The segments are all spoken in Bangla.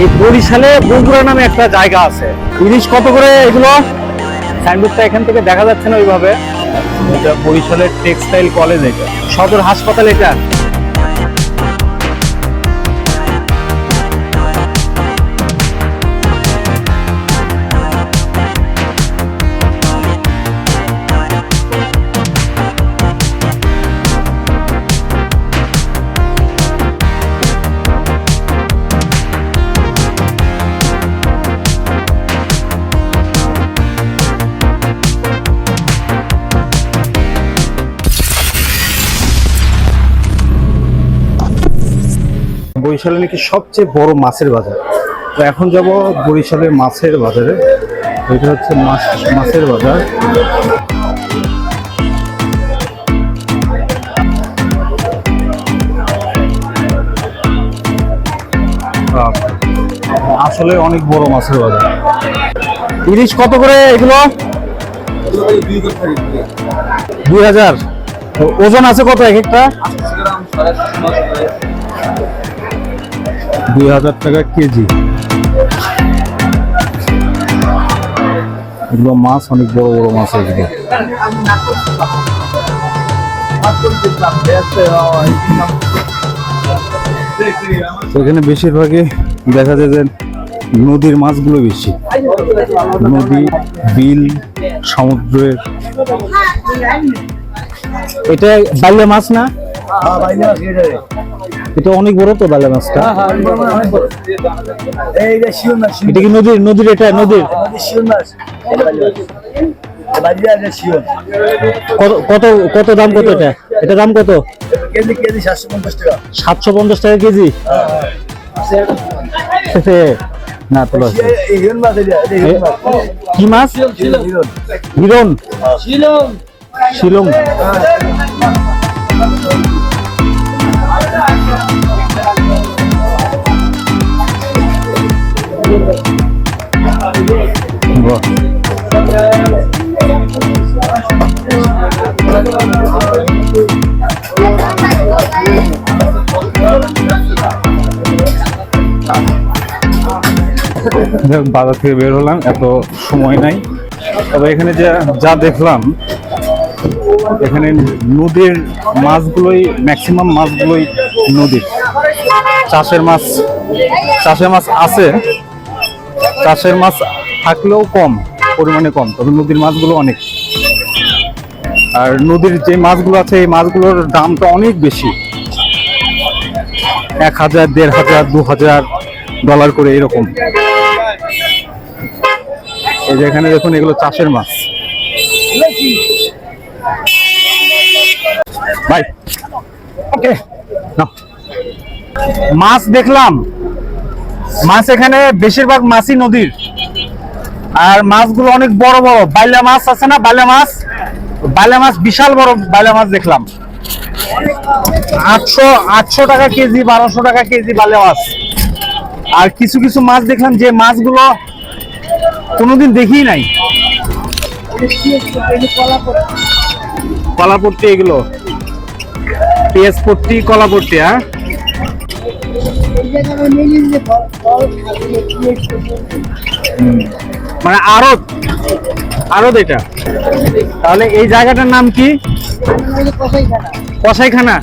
এই বরিশালে বগুড়া নামে একটা জায়গা আছে। ইলিশ কত করে এগুলো? সাইনবোর্ডটা এখান থেকে দেখা যাচ্ছে না ওইভাবে। এটা বরিশালের টেক্সটাইল কলেজ এটা। সদর হাসপাতাল এটা। বরিশালে নাকি সবচেয়ে বড় মাছের বাজার? তো এখন যাব বরিশালের মাছের বাজারে। এটা হচ্ছে মাছ, মাছের বাজার। আসলে অনেক বড় মাছের বাজার। ইলিশ কত করে এগুলো? দুই হাজার। ওজন আছে কত এক একটা? দুই হাজার টাকা কেজি। এগুলো মাছ, অনেক বড় বড় মাছ এগুলো। এখানে বেশিরভাগই দেখা যায় যে নদীর মাছগুলো বেশি। নদী, বিল, সমুদ্রের। এটা বাল্যা মাছ না? এটা অনেক বড় তো বাল্যা মাছটা? এইটা শিওর না শিওর এটা কি নদীর নদীর এটা নদীর? শিওর না বাড়িতে আছে শিওর কত কত কত দাম কত এটা? এটা দাম কত? কেজি কেজি সাতশো পঞ্চাশ টাকা। সাতশো পঞ্চাশ টাকা কেজি? না মাছ কি মাছ? হিরণ হিরন শিলং। শিলং। বাজার থেকে বের হলাম, এত সময় নাই। তবে এখানে যা যা দেখলাম, এখানে নদীর মাছগুলোই ম্যাক্সিমাম মাছগুলোই নদীর চাষের মাছ চাষের মাছ আছে। চাষের মাছ থাকলেও কম, পরিমাণে কম, তবে নদীর মাছগুলো অনেক। আর নদীর যে মাছগুলো আছে, এই মাছগুলোর দামটা অনেক বেশি। এক হাজার, দেড় হাজার, দু হাজার ডলার করে এরকম। এই যে এখানে দেখুন এগুলো চাষের মাছ। ভাই ওকে মাছ দেখলাম। মাছ এখানে বেশিরভাগ মাছই নদীর। আর মাছগুলো অনেক বড় বড়। বাইলা মাছ আছে না? বাইলা মাছ? বাইলা মাছ বিশাল বড় বাইলা মাছ দেখলাম। আটশো আটশো টাকা কেজি বারোশো টাকা কেজি বাইলা মাছ। আর কিছু কিছু মাছ দেখলাম যে মাছগুলো কোনোদিন দেখি নাই। কলাপট্টি এগুলো। পেঁয়াজ পট্টি কলাপট্টি হ্যাঁ? মানে আড়ত। আড়ত এটা। তাহলে এই জায়গাটার নাম কি? কসাইখানা।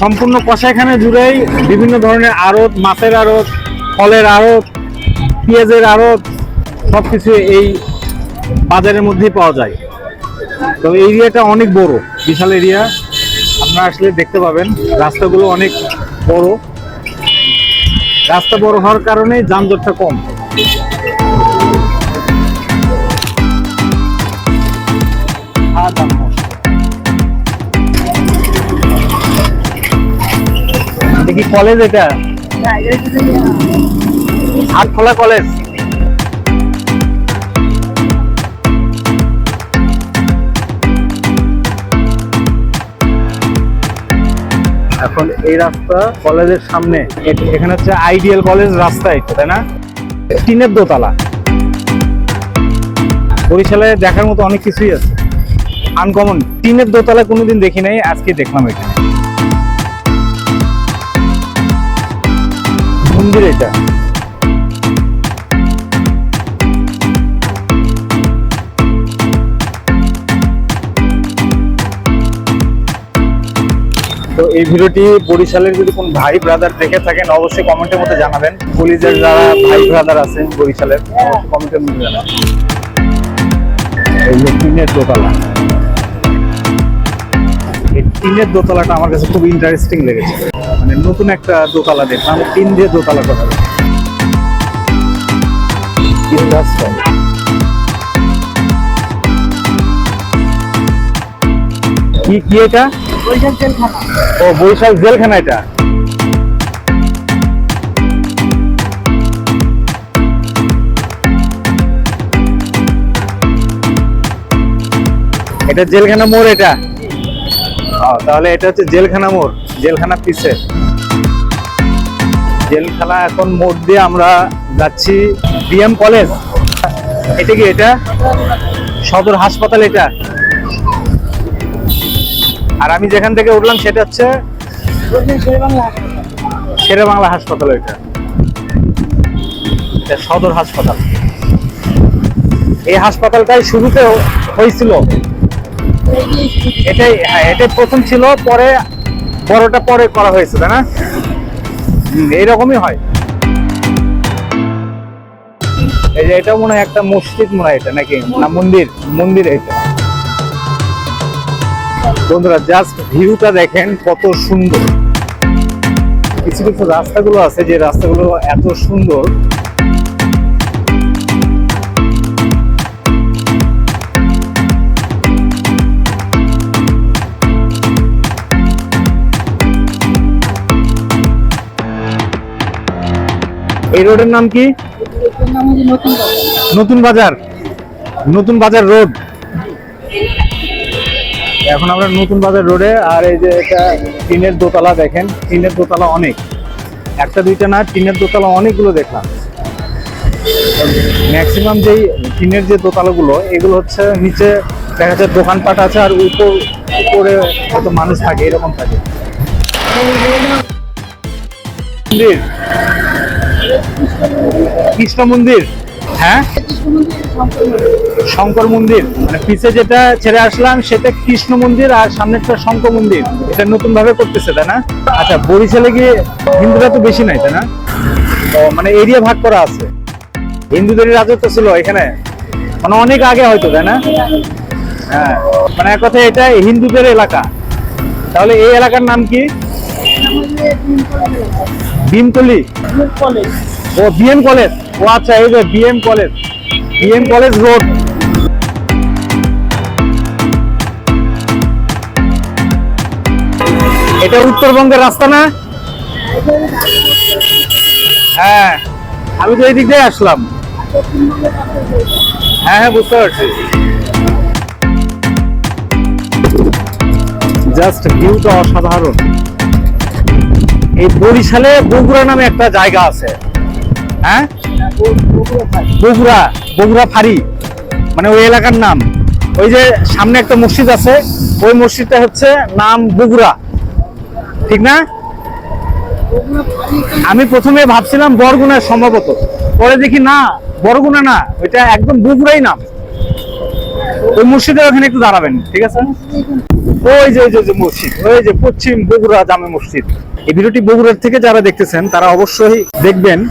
সম্পূর্ণ কসাইখানা জুড়েই বিভিন্ন ধরনের আড়ত, মাছের আড়ত, ফলের আড়ত পেঁয়াজের আড়ত সবকিছু এই বাজারের মধ্যেই পাওয়া যায়। তো এরিয়াটা অনেক বড়, বিশাল এরিয়া। আপনারা আসলে দেখতে পাবেন, রাস্তাগুলো অনেক বড়। রাস্তা বড় হওয়ার কারণে যানজটটা কম। কি কলেজ এটা? আটখোলা কলেজ। এখন এই রাস্তা কলেজের সামনে। এখানে হচ্ছে আইডিয়াল কলেজ রাস্তা এটা, তাই না? টিনের দোতলা। বরিশালে দেখার মতো অনেক কিছুই আছে। আনকমন টিনের দোতলা কোনোদিন দেখি নাই, আজকে দেখলাম এখানে। মন্দির এটা। এই ভিডিওটি বরিশালের যদি কোন ভাই ব্রাদার দেখে থাকেন, অবশ্যই কমেন্টের মধ্যে জানাবেন। পুলিশের যারা ভাই ব্রাদার আছেন বরিশালের কমেন্টের মধ্যে জানাবেন। টিনের দোতলা। এই টিনের দোতলাটা আমার কাছে খুব ইন্টারেস্টিং লেগেছে। মানে নতুন একটা দোতলা দেখলাম টিন দিয়ে দোতলা করা কি কি এটা? ও বরিশাল জেলখানা এটা? এটা জেলখানা মোড় এটা? তাহলে এটা হচ্ছে জেলখানা মোড়, জেলখানা পিছে জেলখানা এখন মোড় দিয়ে আমরা যাচ্ছি বিএম কলেজ। এটা কি এটা? সদর হাসপাতাল এটা? আর আমি যেখান থেকে উঠলাম সেটা হচ্ছে শেরে বাংলা হাসপাতাল এটা। সদর হাসপাতাল। এই হাসপাতালটাই শুরুতে হয়েছিল। এটাই হ্যাঁ এটাই প্রথম ছিল, পরে বড়টা পরে করা হয়েছে, তাই না? এইরকমই হয়। এই যে এটা মনে হয় একটা মসজিদ মনে হয় এটা নাকি? না, মন্দির মন্দির এটা বন্ধুরা জাস্ট ভিউটা দেখেন কত সুন্দর। কিছু কিছু রাস্তাগুলো আছে যে রাস্তাগুলো এত সুন্দর। এই রোডের নাম কি? নতুন বাজার। নতুন বাজার রোড। এখন আমরা নতুন বাজার রোডে, আর এই যে এটা টিনের দোতলা দেখেন, টিনের দোতলা অনেক। একটা, দুইটা না, টিনের দোতলা অনেকগুলো দেখলাম। ম্যাক্সিমাম যেই টিনের যে দোতলাগুলো, এগুলো হচ্ছে নিচে দেখা যায় দোকানপাট আছে, আর উপর, উপরে হয়তো মানুষ থাকে, এরকম থাকে। মন্দির। কৃষ্ণ মন্দির। হ্যাঁ? শঙ্কর মন্দির। মানে পিছে যেটা ছেড়ে আসলাম, সেটা কৃষ্ণ মন্দির আর সামনেরটা শঙ্কর মন্দির। এটা নতুন ভাবে করতেছে, তাই না? আচ্ছা বরিশালে গিয়ে হিন্দুরা তো বেশি নাই, তাই না? মানে এরিয়া ভাগ করা আছে। হিন্দুদের রাজত্ব ছিল এখানে। মানে অনেক আগে হয়তো, তাই না? হ্যাঁ। মানে এক কথা এটা হিন্দুদের এলাকা। তাহলে এই এলাকার নাম কি? ভীমতলি ও বিএম কলেজ ও আচ্ছা এই যে BM college BM college road এটা উত্তরবঙ্গের রাস্তা না? হ্যাঁ আমি তো এই দিক দিয়ে আসলাম। হ্যাঁ হ্যাঁ বুঝতে পারছি। জাস্ট ভিউটা অসাধারণ। এই বরিশালে বগুড়া নামে একটা জায়গা আছে। হ্যাঁ? বগুড়া বগুড়া ফাঁড়ি মানে ওই এলাকার নাম। ওই যে সামনে একটা মসজিদ আছে, ওই মসজিদটা হচ্ছে নাম বগুড়া। ঠিক না? আমি প্রথমে ভাবছিলাম বরগুনা সম্ভবত। পরে দেখি না, বরগুনা না, ওইটা একদম বগুড়াই নাম। ওই মসজিদের ওখানে একটু দাঁড়াবেন, ঠিক আছে? ওই যে- ওই যে মসজিদ, ওই যে পশ্চিম বগুড়া জামে মসজিদ। এই ভিডিওটি বগুড়ার থেকে যারা দেখতেছেন, তারা অবশ্যই দেখবেন।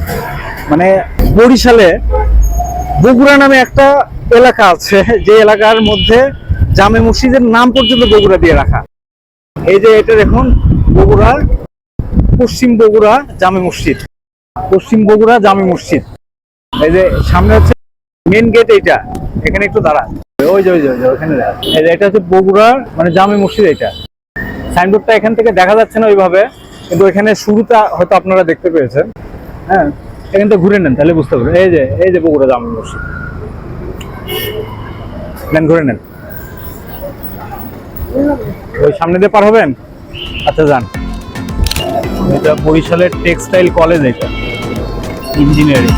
মানে বরিশালে বগুড়া নামে একটা এলাকা আছে, যে এলাকার মধ্যে জামে মসজিদের নাম পর্যন্ত বগুড়া দিয়ে রাখা। এই যে এটা দেখুন বগুড়া পশ্চিম বগুড়া জামে মসজিদ। পশ্চিম বগুড়া জামে মসজিদ। এই যে সামনে হচ্ছে মেন গেট এইটা। এখানে একটু দাঁড়া ওই যে ওই যে ওই যে, ওখানে এই যে, এটা হচ্ছে বগুড়া মানে জামে মসজিদ এটা সাইনবোর্ডটা এখান থেকে দেখা যাচ্ছে না ওইভাবে, কিন্তু এখানে শুরুটা হয়তো আপনারা দেখতে পেয়েছেন। হ্যাঁ এখান থেকে ঘুরে নেন, তাহলে বুঝতে পারবেন। এই যে এই যে বগুড়া জামা মসজিদ। নেন, ঘুরে নেন। ওই সামনে দিয়ে পার হবেন? আচ্ছা যান। এটা বরিশালের টেক্সটাইল কলেজ এটা, ইঞ্জিনিয়ারিং।